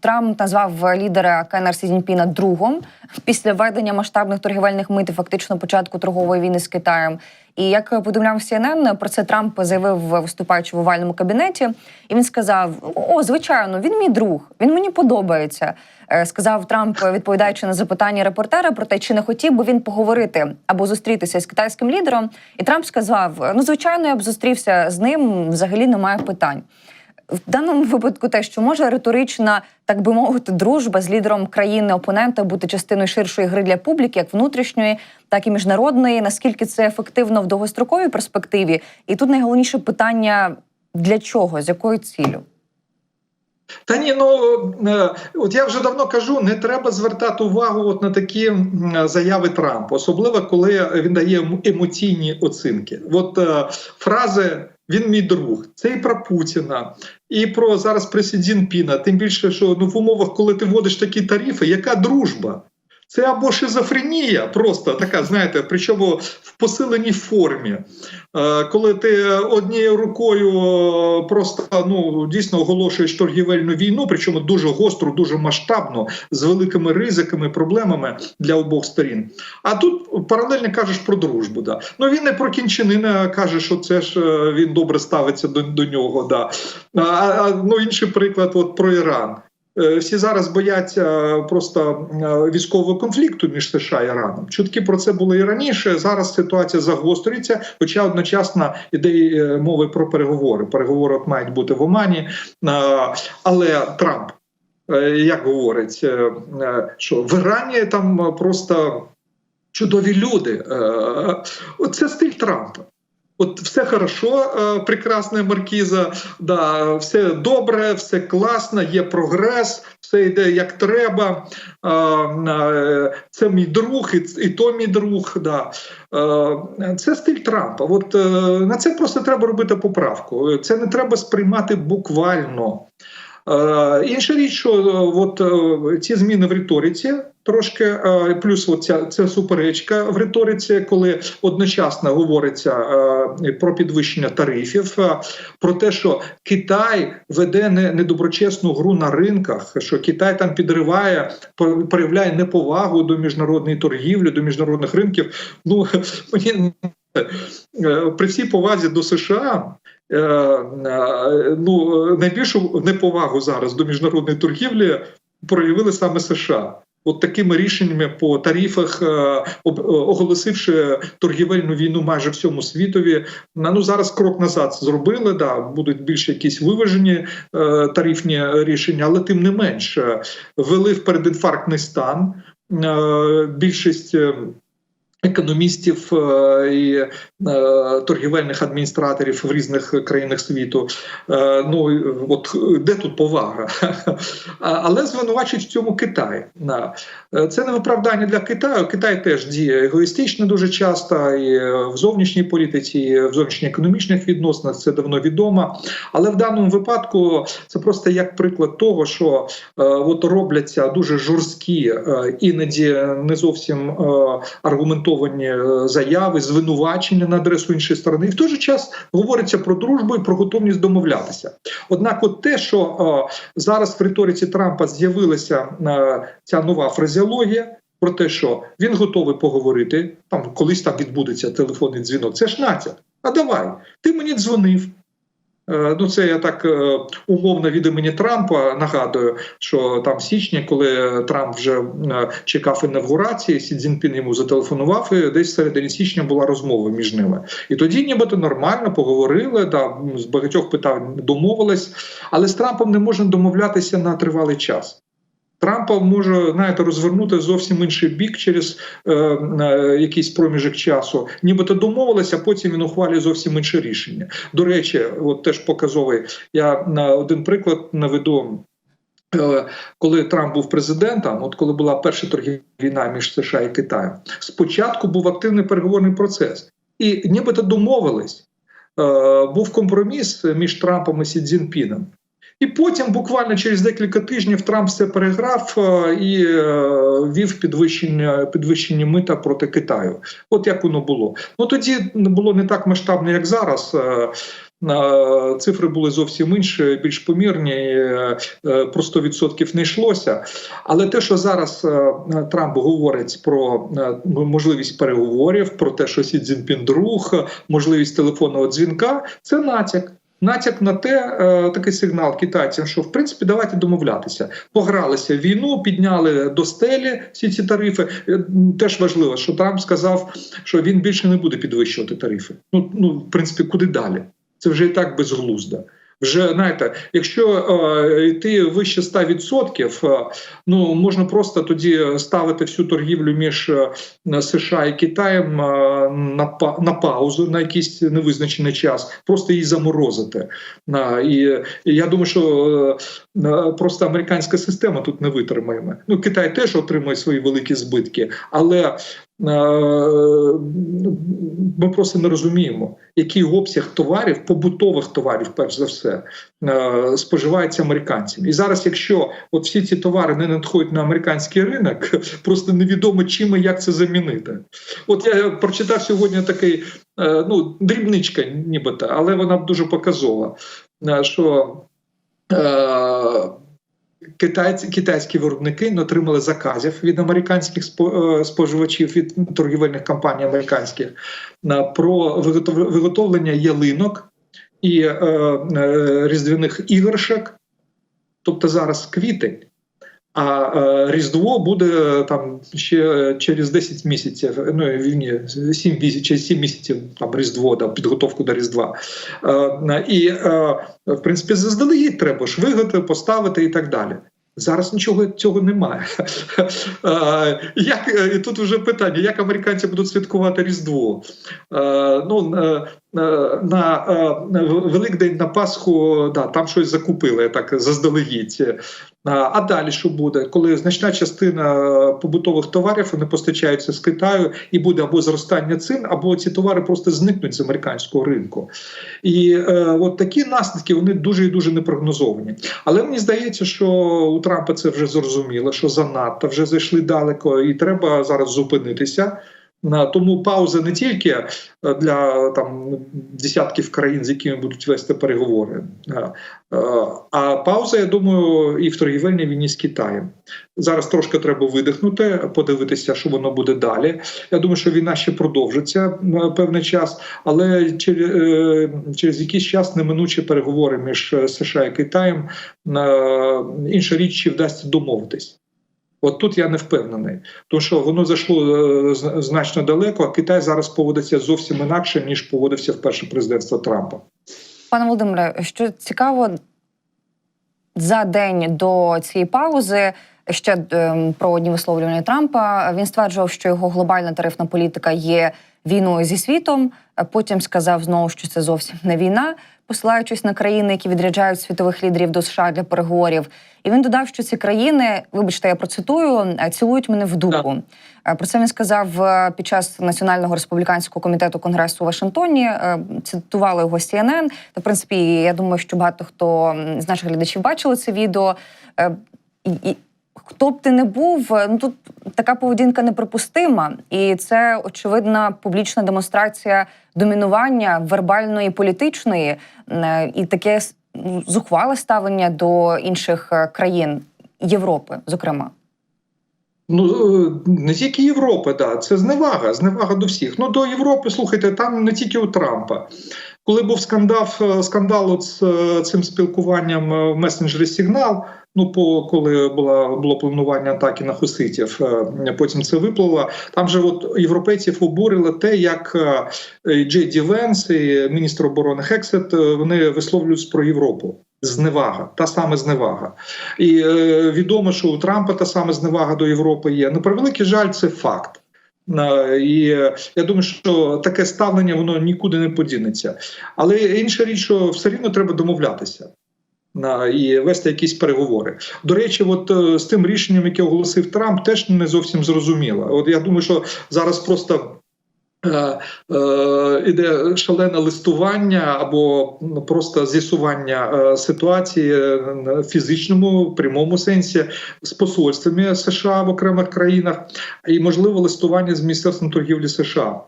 Трамп назвав лідера КНР Сі другом після введення масштабних торгівельних мит фактично початку торгової війни з Китаєм. І як повідомляв CNN, про це Трамп заявив, виступаючи в овальному кабінеті. І він сказав: О, звичайно, він мій друг, він мені подобається. Е, Сказав Трамп, відповідаючи на запитання репортера про те, чи не хотів би він поговорити або зустрітися з китайським лідером. І Трамп сказав: Ну, звичайно, я б зустрівся з ним. Взагалі немає питань. В даному випадку те, що може риторична, так би мовити, дружба з лідером країни опонента бути частиною ширшої гри для публіки, як внутрішньої, так і міжнародної. Наскільки це ефективно в довгостроковій перспективі? І тут найголовніше питання: для чого, з якою ціллю? Та ні, ну е, от я вже давно кажу, не треба звертати увагу от на такі заяви Трампа, особливо коли він дає ем- емоційні оцінки. От е, фрази він мій друг, це і про Путіна, і про зараз про Сі. Тим більше, що ну в умовах, коли ти вводиш такі тарифи, яка дружба? Це або шизофренія, просто така, знаєте, причому в посиленій формі. Е, Коли ти однією рукою е, просто ну дійсно оголошуєш торгівельну війну, причому дуже гостру, дуже масштабну, з великими ризиками, проблемами для обох сторін. А тут паралельно кажеш про дружбу. Да. Ну він не про кінчинина каже, що це ж е, він добре ставиться до, до нього. Да. А, а ну інший приклад, от про Іран. Е, Всі зараз бояться просто е, військового конфлікту між США і Іраном. Чутки про це були і раніше. Зараз ситуація загострюється, хоча одночасно іде е, мови про переговори. Переговори от мають бути в Омані. Але Трамп, як говорить, що в Ірані там просто чудові люди. Це стиль Трампа. От все хорошо, е, прекрасна маркіза, да, все добре, все класно, є прогрес, все йде як треба. Е, е, Це мій друг, і, то мій друг. Да. Це стиль Трампа. От на це просто треба робити поправку. Це не треба сприймати буквально. Інша річ, що от ці зміни в риториці трошки, е, плюс от ця, суперечка в риториці, коли одночасно говориться е, про підвищення тарифів, е, про те, що Китай веде не- недоброчесну гру на ринках, що Китай там підриває, проявляє неповагу до міжнародної торгівлі, до міжнародних ринків. Ну мені при всій повазі до США. Ну, найбільшу неповагу зараз до міжнародної торгівлі проявили саме США. От такими рішеннями по тарифах, е, е, оголосивши торгівельну війну майже всьому світові. Ну зараз крок назад зробили. Да, будуть більш якісь виважені е, тарифні рішення, але тим не менш ввели в передінфарктний стан. Більшість. Економістів е, і е, торгівельних адміністраторів в різних країнах світу. Е, ну от де тут повага? Але звинувачують в цьому Китай. Це не виправдання для Китаю. Китай теж діє егоїстично дуже часто і в зовнішній політиці, і в зовнішньоекономічних відносинах це давно відомо. Але в даному випадку це просто як приклад того, що от робляться дуже жорсткі, іноді не зовсім е, аргументовані е, заяви, звинувачення на адресу іншої сторони. І в той же час говориться про дружбу і про готовність домовлятися. Однак, от те, що е, зараз в риториці Трампа з'явилася е, ця нова фразеологія. Про те, що він готовий поговорити, там колись там відбудеться телефонний дзвінок. Це ж натяк. А давай, ти мені дзвонив. Е, Ну, це я так е, умовно від імені Трампа нагадую, що там в січні, коли Трамп вже е, чекав інавгурації, Сі Цзіньпін йому зателефонував, і десь середині січня була розмова між ними. І тоді, нібито нормально поговорили, да, з багатьох питань домовились, але з Трампом не можна домовлятися на тривалий час. Трампа може знаєте, розвернути зовсім інший бік через е, е, якийсь проміжок часу, нібито домовилися, а потім він ухвалює зовсім інше рішення. До речі, от теж показовий. Я на один приклад наведу. Е, Коли Трамп був президентом, от коли була перша торгівельна війна між США і Китаєм, спочатку був активний переговорний процес, і нібито домовились. Е, Був компроміс між Трампом і Сі Цзіньпіном. І потім, буквально через декілька тижнів, Трамп все переграв е, і е, вів підвищення підвищення мита проти Китаю. От як воно було. Ну тоді було не так масштабно, як зараз. Е, цифри були зовсім інші, більш помірні. Про 100% не йшлося. Але те, що зараз Трамп говорить про е, можливість переговорів, про те, що Сі Цзіньпін друг, можливість телефонного дзвінка, це натяк. Натяк на те, е, такий сигнал китайцям, що в принципі давайте домовлятися. Погралися в війну, підняли до стелі всі ці тарифи. Е, Теж важливо, що Трамп сказав, що він більше не буде підвищувати тарифи. Ну, ну в принципі, куди далі? Це вже і так безглуздо. Вже знаєте, якщо е, йти вище 100%, е, ну можна просто тоді ставити всю торгівлю між е, США і Китаєм е, на на паузу на якийсь невизначений час, просто її заморозити. На і, і я думаю, що е, е, просто американська система тут не витримає. Ну Китай теж отримує свої великі збитки, але Е, ми просто не розуміємо, який обсяг товарів, побутових товарів, перш за все, е, споживається американцями. І зараз, якщо от всі ці товари не надходять на американський ринок, просто невідомо чим і як це замінити. От я прочитав сьогодні такий е, ну дрібничка, нібито, але вона дуже показова. е, Що е, Китайці, китайські виробники не отримали заказів від американських е, споживачів від торгівельних компаній американських про виготовлення ялинок і е, е, різдвяних іграшок, тобто зараз квітень. А е, Різдво буде там ще через 10 місяців, ну ні, 7 місяців, через 7 місяців там Різдво, да, підготовку до Різдва. Е, і е, в принципі заздалегідь треба виготовити, поставити і так далі. Зараз нічого цього немає. Е, Як е, тут вже питання: як американці будуть святкувати Різдво? Е, Ну е, е, на е, Великдень на Пасху, да, там щось закупили так заздалегідь. Е, А далі що буде, коли значна частина побутових товарів вони постачаються з Китаю, і буде або зростання цін, або ці товари просто зникнуть з американського ринку. І е, от такі наслідки вони дуже і дуже непрогнозовані. Але мені здається, що у Трампа це вже зрозуміло, що занадто вже зайшли далеко, і треба зараз зупинитися. Тому пауза не тільки е, для там десятків країн, з якими будуть вести переговори, е, е, а пауза, я думаю, і в торгівельній війні з Китаєм. Зараз трошки треба видихнути, подивитися, що воно буде далі. Я думаю, що війна ще продовжиться певний час, але через, через якийсь час неминучі переговори між США і Китаєм. Інша річ, чи вдасться домовитись. От тут я не впевнений, тому що воно зайшло е, значно далеко, а Китай зараз поводиться зовсім інакше, ніж поводився в перше президентство Трампа. Пане Володимире, що цікаво, за день до цієї паузи ще ем, про одні висловлювання Трампа він стверджував, що його глобальна тарифна політика є війною зі світом. Потім сказав знову, що це зовсім не війна, посилаючись на країни, які відряджають світових лідерів до США для переговорів. І він додав, що ці країни, вибачте, я процитую, «е, цілують мене в дупу. Е, Про це він сказав е, під час національного республіканського комітету конгресу у Вашингтоні. Цитували його CNN. Та в принципі, я думаю, що багато хто з наших глядачів бачили це відео. І хто б ти не був, е, ну тут така поведінка неприпустима, і це очевидна публічна демонстрація домінування вербальної політичної, е, і таке ну, зухвале ставлення до інших е, країн Європи, зокрема. Ну не тільки Європи, да, це зневага, зневага до всіх. Ну до Європи, слухайте, там не тільки у Трампа. Коли був скандал, скандал з цим спілкуванням в месенджері Сигнал. Ну, по коли була було планування атаки на хуситів, е, потім це виплило. Там же от європейців обурило те, як е, Джей Ді Венс і міністр оборони Хексет е, вони висловлюються про Європу. Зневага, та саме зневага. І е, відомо, що у Трампа та саме зневага до Європи є. На превеликий жаль, це факт. І я думаю, що таке ставлення воно нікуди не подінеться. Але інша річ, що все рівно треба домовлятися. І вести якісь переговори. До речі, от е, з тим рішенням, яке оголосив Трамп, теж не зовсім зрозуміло. От я думаю, що зараз просто е, е, іде шалене листування або просто з'ясування ситуації в фізичному прямому сенсі з посольствами США в окремих країнах, і можливо листування з міністерством торгівлі США.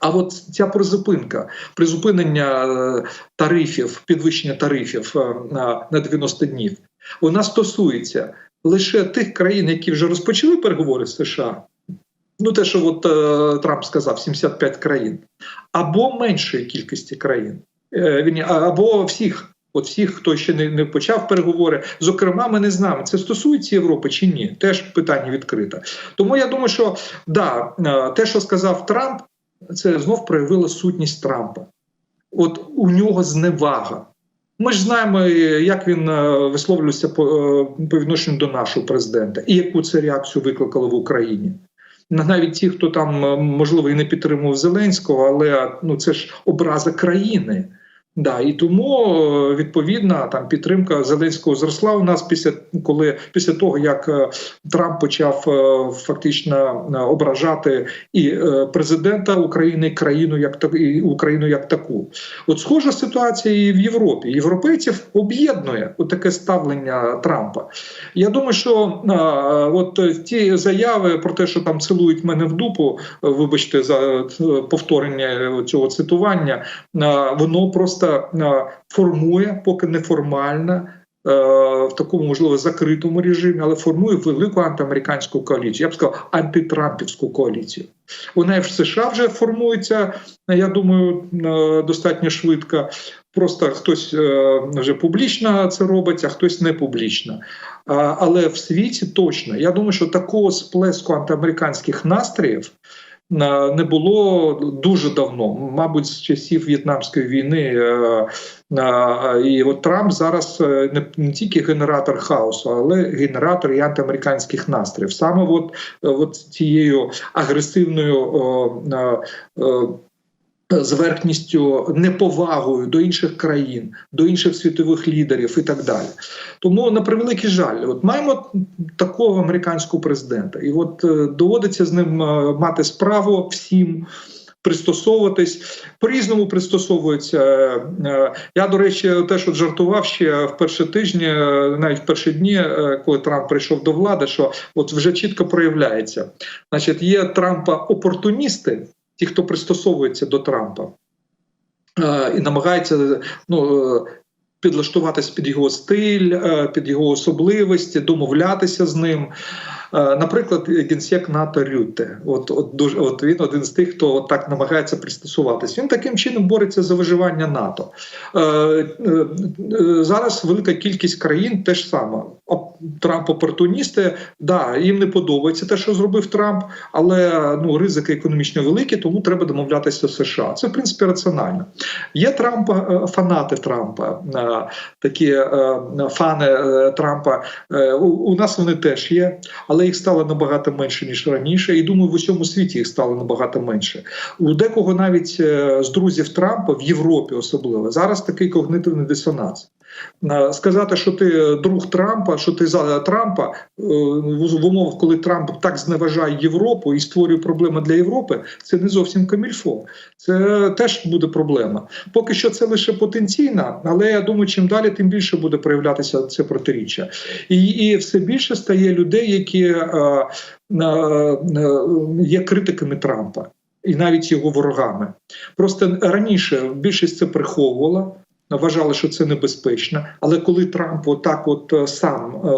А от ця призупинка, призупинення е, тарифів, підвищення тарифів е, на, на 90 днів, вона стосується лише тих країн, які вже розпочали переговори з США. Ну, те, що от е, Трамп сказав, 75 країн, або меншої кількості країн, е, або всіх, от всіх, хто ще не, не почав переговори. Зокрема, ми не знаємо, це стосується Європи чи ні. Теж питання відкрите. Тому я думаю, що да, е, те, що сказав Трамп, це знов проявило сутність Трампа. От у нього зневага. Ми ж знаємо, е, як він е, висловлювався по, е, по відношенню до нашого президента, і яку це реакцію викликало в Україні. Навіть ті, хто там можливо і не підтримував Зеленського, але ну це ж образа країни. Да, і тому е, відповідна там підтримка Зеленського зросла у нас після коли після того, як е, Трамп почав е, фактично ображати і президента України, країну як і Україну як таку. От схожа ситуація і в Європі. Європейців об'єднує таке ставлення Трампа. Я думаю, що от ті заяви про те, що там цілують мене в дупу, вибачте за повторення цього цитування, воно просто а, формує, поки неформально. е, В такому можливо закритому режимі, але формує велику антиамериканську коаліцію. Я б сказав, антитрампівську коаліцію. Вона в США вже формується, я думаю, е, достатньо швидко. Просто хтось е, вже публічно це робить, а хтось не публічно. Але в світі точно я думаю, що такого сплеску антиамериканських настроїв е, не було дуже давно, мабуть, з часів В'єтнамської війни. е, І от Трамп зараз е, не, не тільки генератор хаосу, але генератор і антиамериканських настроїв. Саме от, е, от цією агресивною. Зверхністю, неповагою до інших країн, до інших світових лідерів і так далі. Тому на превеликий жаль, от маємо такого американського президента, і от е, доводиться з ним е, мати справу всім. Пристосовуватись по-різному пристосовуються. Е, Я, до речі, теж от жартував ще в перші тижні, навіть в перші дні, коли Трамп прийшов до влади, що от вже чітко проявляється. Значить, є Трампа опортуністи, ті, хто пристосовується до Трампа е, і намагається ну, е, підлаштуватись під його стиль, е, під його особливості, домовлятися з ним. Наприклад, генсек НАТО Рютте, от, от дуже от він один з тих, хто так намагається пристосуватись. Він таким чином бореться за виживання НАТО. Е, е, Зараз велика кількість країн теж саме. Трамп опортуністи, да, їм не подобається те, що зробив Трамп, але ну ризики економічно великі, тому треба домовлятися з США. Це в принципі раціонально. Є Трампа, е, фанати Трампа, е, такі е, фани Трампа. У нас вони теж є, але їх стало набагато менше ніж раніше. І думаю, в усьому світі їх стало набагато менше. У декого навіть з друзів Трампа в Європі особливо зараз такий когнитивний дисонанс. Е, Сказати, що ти друг Трампа, що ти за Трампа е, в умовах, коли Трамп так зневажає Європу і створює проблеми для Європи, це не зовсім камільфо. Це теж буде проблема. Поки що це лише потенційна, але я думаю, чим далі, тим більше буде проявлятися це протиріччя. І, і все більше стає людей, які е, е, е, є критиками Трампа. І навіть його ворогами. Просто раніше більшість це приховувала, вважали, що це небезпечно. Але коли Трамп отак от е, сам е,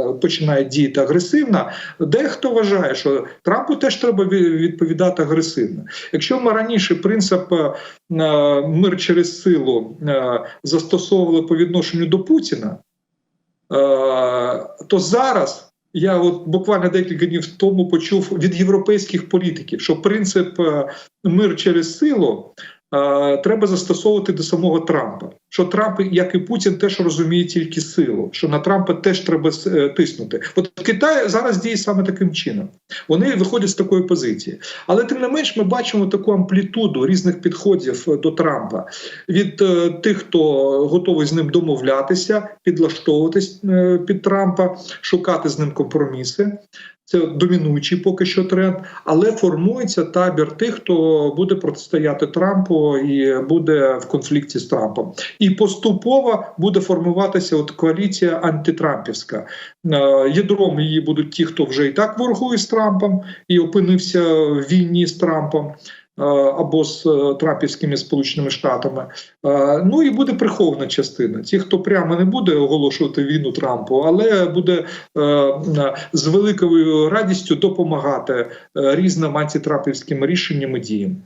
е, починає діяти агресивно, дехто вважає, що Трампу теж треба відповідати агресивно. Якщо ми раніше принцип мир через силу застосовували по відношенню до Путіна, то зараз. Я от буквально декілька днів тому почув від європейських політиків, що принцип мир через силу треба застосовувати до самого Трампа. Що Трамп, як і Путін, теж розуміє тільки силу, що на Трампа теж треба е, тиснути. От Китай зараз діє саме таким чином. Вони виходять з такої позиції. Але тим не менш, ми бачимо таку амплітуду різних підходів е, до Трампа від е, тих, хто готовий з ним домовлятися, підлаштовуватись е, під Трампа, шукати з ним компроміси. Це домінуючий поки що тренд, але формується табір тих, хто буде протистояти Трампу і буде в конфлікті з Трампом. І поступово буде формуватися от коаліція антитрампівська. Е, Ядром її будуть ті, хто вже і так ворогує з Трампом і опинився в війні з Трампом. Е, Або з Трапівськими Сполученими Штатами, Е, ну і буде прихована частина. Ті, хто прямо не буде оголошувати війну Трампу, але буде е, е, з великою радістю допомагати е, різним антитрапівським рішенням і діям.